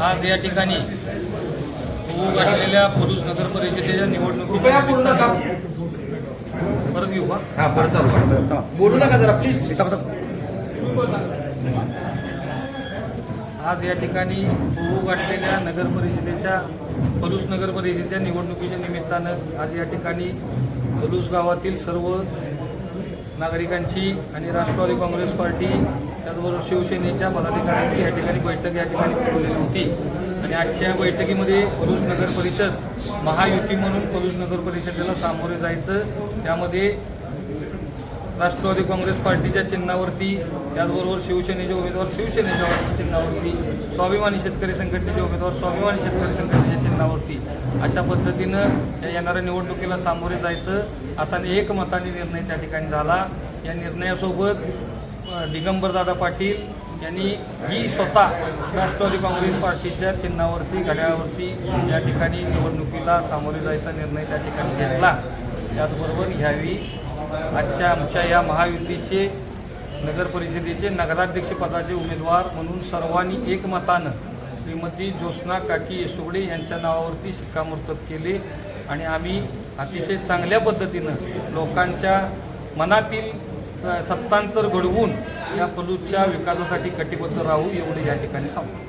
या ठिकाणी होऊ घातलेल्या पुरुष नगर परिषदेच्या निवडणुकीच्या परत घेऊ का? हा परत चालू करा. बोलू नका जरा प्लीज आज या ठिकाणी होऊ गाठलेल्या नगर परिषदेच्या पलूस नगर परिषदेच्या निवडणुकीच्या निमित्तानं आज या ठिकाणी पलूस गावातील सर्व नागरिकांची आणि राष्ट्रवादी काँग्रेस पार्टी त्याचबरोबर शिवसेनेच्या पदाधिकाऱ्यांची या ठिकाणी बैठक या ठिकाणी बोलवलेली होती. आणि आजच्या बैठकीमध्ये पलूस नगर परिषद महायुती म्हणून पलूस नगर परिषदेला सामोरे जायचं त्यामध्ये राष्ट्रवादी काँग्रेस पार्टीच्या चिन्हावरती त्याचबरोबर शिवसेनेचे उमेदवार शिवसेनेच्या चिन्हावरती स्वाभिमानी शेतकरी संघटनेचे उमेदवार स्वाभिमानी शेतकरी संघटनेच्या चिन्हावरती अशा पद्धतीनं या येणाऱ्या निवडणुकीला सामोरे जायचं असा एकमताने निर्णय त्या ठिकाणी झाला. या निर्णयासोबत दिगंबरदादा पाटील यांनी ही स्वतः राष्ट्रवादी काँग्रेस पार्टीच्या चिन्हावरती घड्याळावरती या ठिकाणी निवडणुकीला सामोरे जायचा निर्णय त्या ठिकाणी घेतला. त्याचबरोबर ह्यावेळी आजच्या आमच्या या महायुतीचे नगर परिषदेचे उमेदवार म्हणून सर्वांनी एकमतानं श्रीमती ज्योत्स्ना काकी येसुगडे यांच्या नावावरती शिक्कामोर्तब केले आणि आम्ही अतिशय चांगल्या पद्धतीनं लोकांच्या मनातील सत्तांतर घडवून या पलूच्या विकासासाठी कटिबद्ध राहू एवढे या ठिकाणी सांगतो.